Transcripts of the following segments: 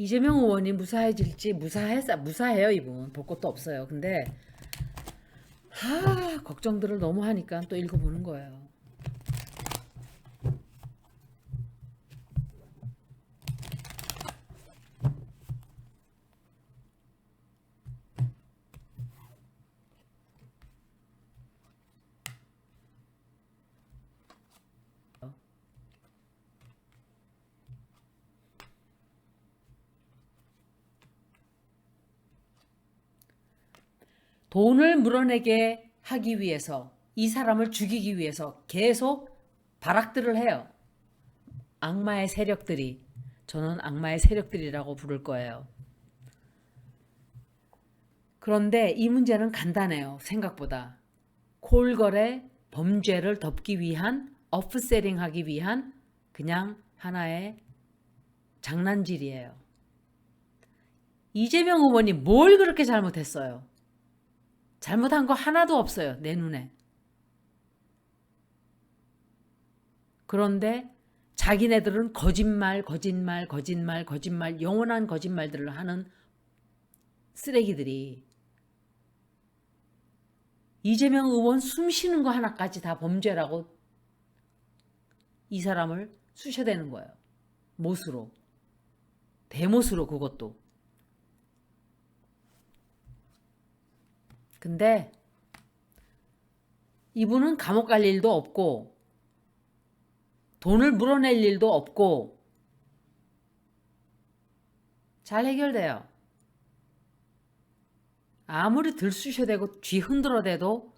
이재명 의원이 무사해질지 무사해 무사해요 이분 볼 것도 없어요. 근데 하 걱정들을 너무 하니까 또 읽어보는 거예요. 돈을 물어내게 하기 위해서 이 사람을 죽이기 위해서 계속 발악들을 해요. 악마의 세력들이 저는 악마의 세력들이라고 부를 거예요. 그런데 이 문제는 간단해요. 생각보다. 콜걸의 범죄를 덮기 위한 업세링 하기 위한 그냥 하나의 장난질이에요. 이재명 의원이 뭘 그렇게 잘못했어요? 잘못한 거 하나도 없어요. 내 눈에. 그런데 자기네들은 거짓말, 거짓말, 거짓말, 거짓말, 영원한 거짓말들을 하는 쓰레기들이 이재명 의원 숨 쉬는 거 하나까지 다 범죄라고 이 사람을 쑤셔대는 거예요. 못으로. 대못으로 그것도. 근데 이분은 감옥 갈 일도 없고 돈을 물어낼 일도 없고 잘 해결돼요. 아무리 들쑤셔대고 쥐 흔들어대도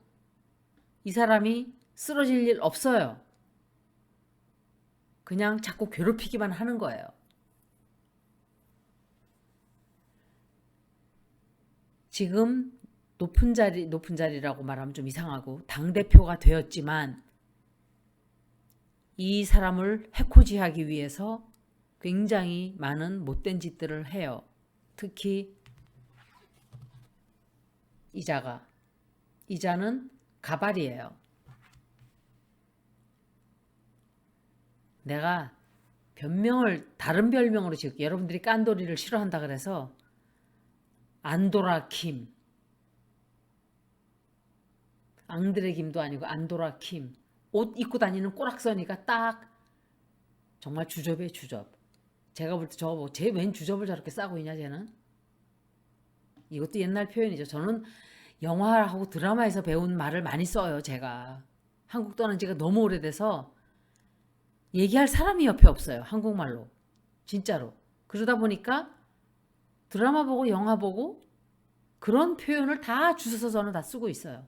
이 사람이 쓰러질 일 없어요. 그냥 자꾸 괴롭히기만 하는 거예요. 지금 높은 자리 높은 자리라고 말하면 좀 이상하고 당 대표가 되었지만 이 사람을 해코지하기 위해서 굉장히 많은 못된 짓들을 해요. 특히 이자가 이자는 가발이에요. 내가 변명을 다른 별명으로 지금 여러분들이 깐돌이를 싫어한다 그래서 안도라 킴 앙드레 김도 아니고 안도라 킴. 옷 입고 다니는 꼬락서니까 딱 정말 주접이에요 주접. 제가 볼 때 저거 뭐제웬 주접을 저렇게 싸고 있냐 쟤는. 이것도 옛날 표현이죠. 저는 영화하고 드라마에서 배운 말을 많이 써요 제가. 한국 떠난 지가 너무 오래돼서 얘기할 사람이 옆에 없어요 한국말로. 진짜로. 그러다 보니까 드라마 보고 영화 보고 그런 표현을 다 주워서 저는 다 쓰고 있어요.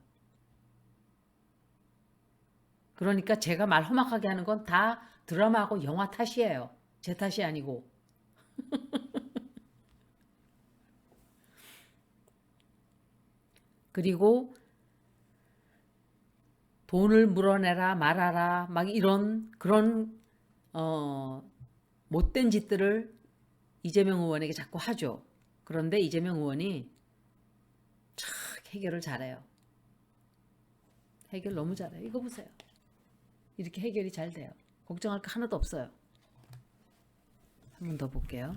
그러니까 제가 말 험악하게 하는 건 다 드라마하고 영화 탓이에요. 제 탓이 아니고. 그리고 돈을 물어내라 말아라 막 이런 그런 어 못된 짓들을 이재명 의원에게 자꾸 하죠. 그런데 이재명 의원이 참 해결을 잘해요. 해결 너무 잘해요. 이거 보세요. 이렇게 해결이 잘 돼요. 걱정할 거 하나도 없어요. 한 번 더 볼게요.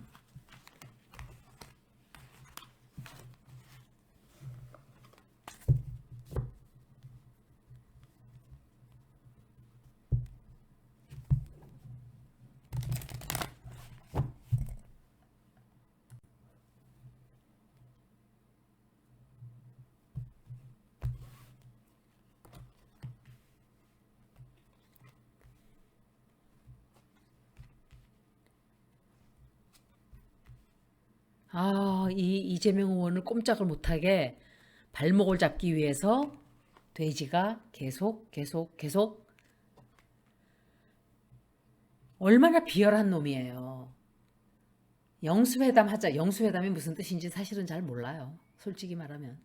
아, 이 이재명 의원을 꼼짝을 못하게 발목을 잡기 위해서 돼지가 계속 계속 계속 얼마나 비열한 놈이에요. 영수회담 하자. 영수회담이 무슨 뜻인지 사실은 잘 몰라요. 솔직히 말하면.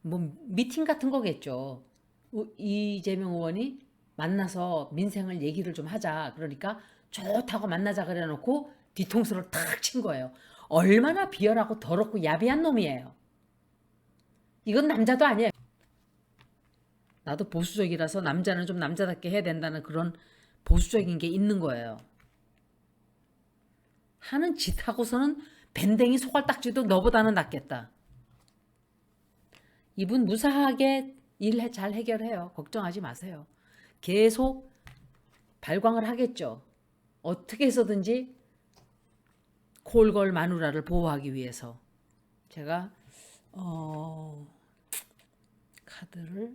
뭐 미팅 같은 거겠죠. 우- 이재명 의원이 만나서 민생을 얘기를 좀 하자. 그러니까 좋다고 만나자 그래 놓고 뒤통수를 탁 친 거예요. 얼마나 비열하고 더럽고 야비한 놈이에요. 이건 남자도 아니에요. 나도 보수적이라서 남자는 좀 남자답게 해야 된다는 그런 보수적인 게 있는 거예요. 하는 짓 하고서는 밴댕이 소갈딱지도 너보다는 낫겠다. 이분 무사하게 일 잘 해결해요. 걱정하지 마세요. 계속 발광을 하겠죠. 어떻게 해서든지 콜걸 마누라를 보호하기 위해서 제가 어 카드를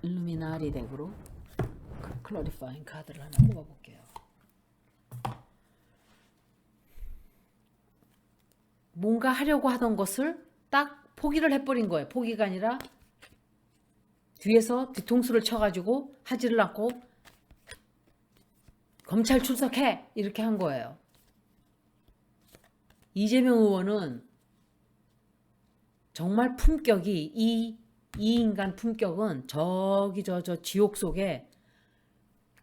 일루미나리 덱으로 클러리파잉 카드를 하나 뽑아볼게요. 뭔가 하려고 하던 것을 딱 포기를 해버린 거예요. 포기가 아니라 뒤에서 뒤통수를 쳐가지고 하지를 않고 검찰 출석해 이렇게 한 거예요. 이재명 의원은 정말 품격이 이, 이 인간 품격은 저기 저 저 지옥 속에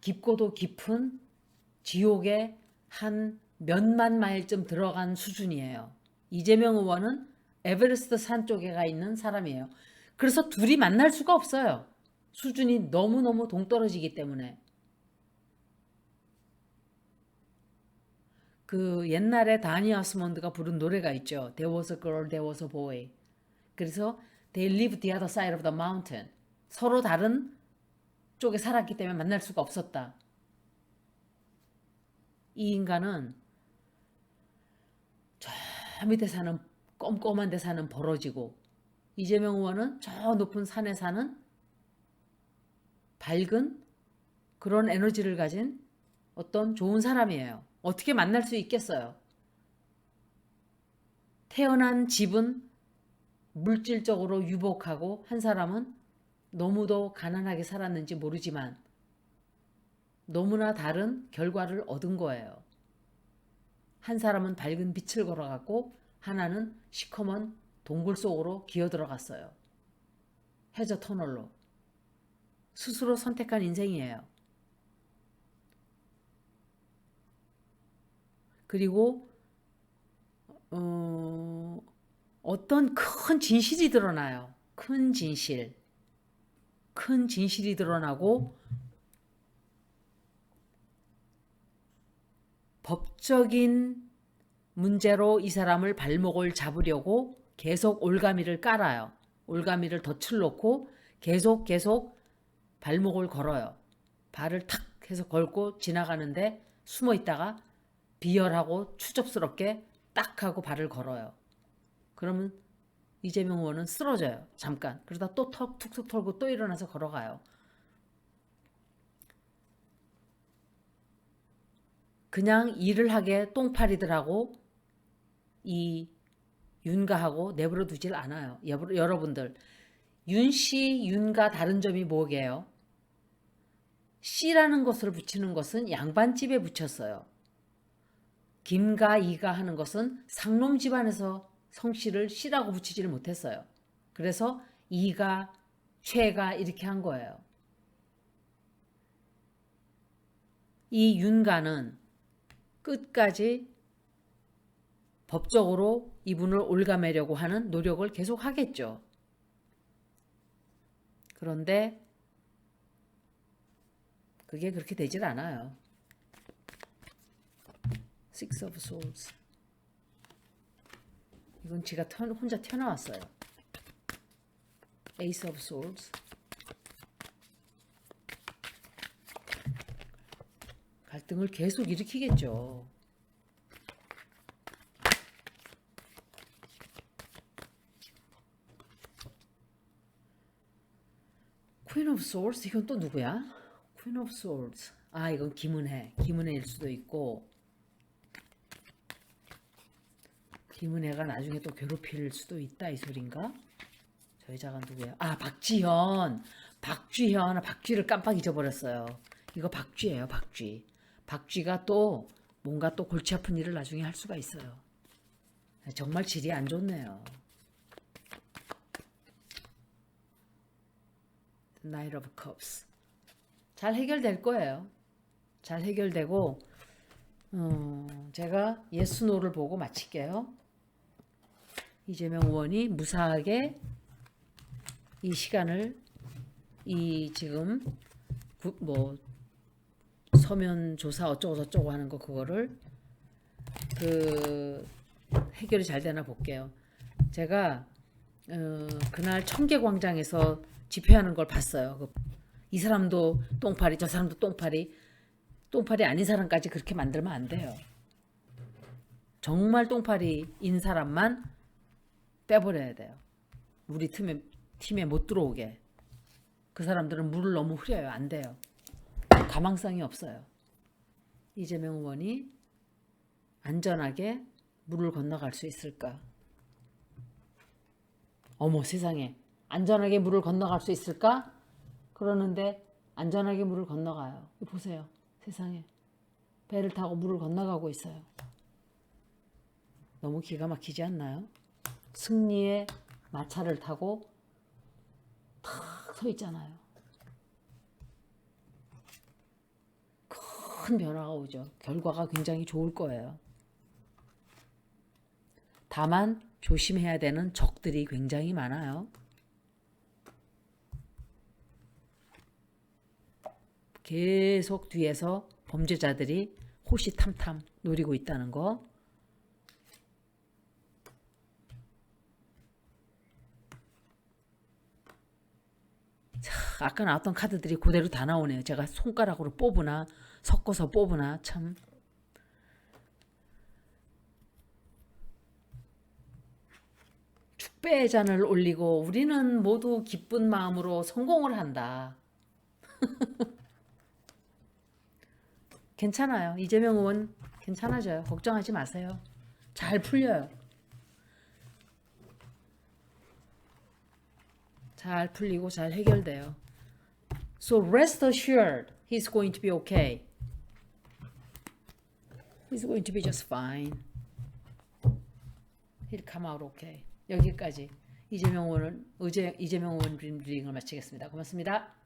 깊고도 깊은 지옥의 한 몇만 마일쯤 들어간 수준이에요. 이재명 의원은 에베레스트 산 쪽에 가 있는 사람이에요. 그래서 둘이 만날 수가 없어요. 수준이 너무너무 동떨어지기 때문에. 그 옛날에 다니 아스몬드가 부른 노래가 있죠. There was a girl, there was a boy. 그래서 they lived the other side of the mountain. 서로 다른 쪽에 살았기 때문에 만날 수가 없었다. 이 인간은 저 밑에 사는 껌껌한 데 사는 벌어지고 이재명 의원은 저 높은 산에 사는 밝은 그런 에너지를 가진 어떤 좋은 사람이에요. 어떻게 만날 수 있겠어요? 태어난 집은 물질적으로 유복하고 한 사람은 너무도 가난하게 살았는지 모르지만 너무나 다른 결과를 얻은 거예요. 한 사람은 밝은 빛을 걸어갔고 하나는 시커먼 동굴 속으로 기어 들어갔어요. 해저 터널로. 스스로 선택한 인생이에요. 그리고 어, 어떤 큰 진실이 드러나요. 큰 진실. 큰 진실이 드러나고 법적인 문제로 이 사람을 발목을 잡으려고 계속 올가미를 깔아요. 올가미를 덫을 놓고 계속 계속 발목을 걸어요. 발을 탁 해서 걸고 지나가는데 숨어 있다가 비열하고 추접스럽게 딱 하고 발을 걸어요. 그러면 이재명 의원은 쓰러져요. 잠깐. 그러다 또 턱, 툭툭 털고 또 일어나서 걸어가요. 그냥 일을 하게 똥파리들하고 이 윤가하고 내버려 두질 않아요. 여러- 여러분들 윤씨, 윤가 다른 점이 뭐게요? 씨라는 것을 붙이는 것은 양반집에 붙였어요. 김가, 이가 하는 것은 상놈 집안에서 성씨를 씨라고 붙이지를 못했어요. 그래서 이가, 최가 이렇게 한 거예요. 이 윤가는 끝까지 법적으로 이분을 올가매려고 하는 노력을 계속 하겠죠. 그런데 그게 그렇게 되질 않아요. Six of Swords. 이건 지가 터- 혼자 튀어나왔어요. Ace of Swords. 갈등을 계속 일으키겠죠. Of Swords 이건 또 누구야? Of Swords. 아 이건 김은혜. 김은혜일 수도 있고 김은혜가 나중에 또 괴롭힐 수도 있다 이 소린가? 저 여자가 누구야? 아 박지현. 박쥐현. 아, 박쥐를 깜빡 잊어버렸어요. 이거 박쥐예요 박쥐. 박쥐가 또 뭔가 또 골치 아픈 일을 나중에 할 수가 있어요. 정말 질이 안 좋네요. Knight of. 잘 해결될 거예요. 잘 해결되고 어, 제가 예스노를 보고 마칠게요. 이재명 의원이 무사하게 이 시간을 이 지금 구, 뭐 서면 조사 어쩌고 저쩌고 하는 거 그거를 그 해결이 잘 되나 볼게요. 제가 어, 그날 청계광장에서 집회하는 걸 봤어요. 그, 이 사람도 똥파리, 저 사람도 똥파리, 똥파리 아닌 사람까지 그렇게 만들면 안 돼요. 정말 똥파리인 사람만 빼버려야 돼요. 우리 팀에 팀에 못 들어오게. 그 사람들은 물을 너무 흐려요. 안 돼요. 가망성이 없어요. 이재명 의원이 안전하게 물을 건너갈 수 있을까? 어머 세상에 안전하게 물을 건너갈 수 있을까? 그러는데 안전하게 물을 건너가요. 보세요. 세상에 배를 타고 물을 건너가고 있어요. 너무 기가 막히지 않나요? 승리의 마차를 타고 탁 서 있잖아요. 큰 변화가 오죠. 결과가 굉장히 좋을 거예요. 다만 조심해야 되는 적들이 굉장히 많아요. 계속 뒤에서 범죄자들이 호시탐탐 노리고 있다는 거. 자, 아까 나왔던 카드들이 그대로 다 나오네요. 제가 손가락으로 뽑으나 섞어서 뽑으나 참. 축배의 잔을 올리고 우리는 모두 기쁜 마음으로 성공을 한다. 괜찮아요. 이재명 의원 괜찮아져요. 걱정하지 마세요. 잘 풀려요. 잘 풀리고 잘 해결돼요. So rest assured, he's going to be okay. He's going to be just fine. He'll come out okay. 여기까지 이재명 의원 의제 이재명 의원 브리핑을 마치겠습니다. 고맙습니다.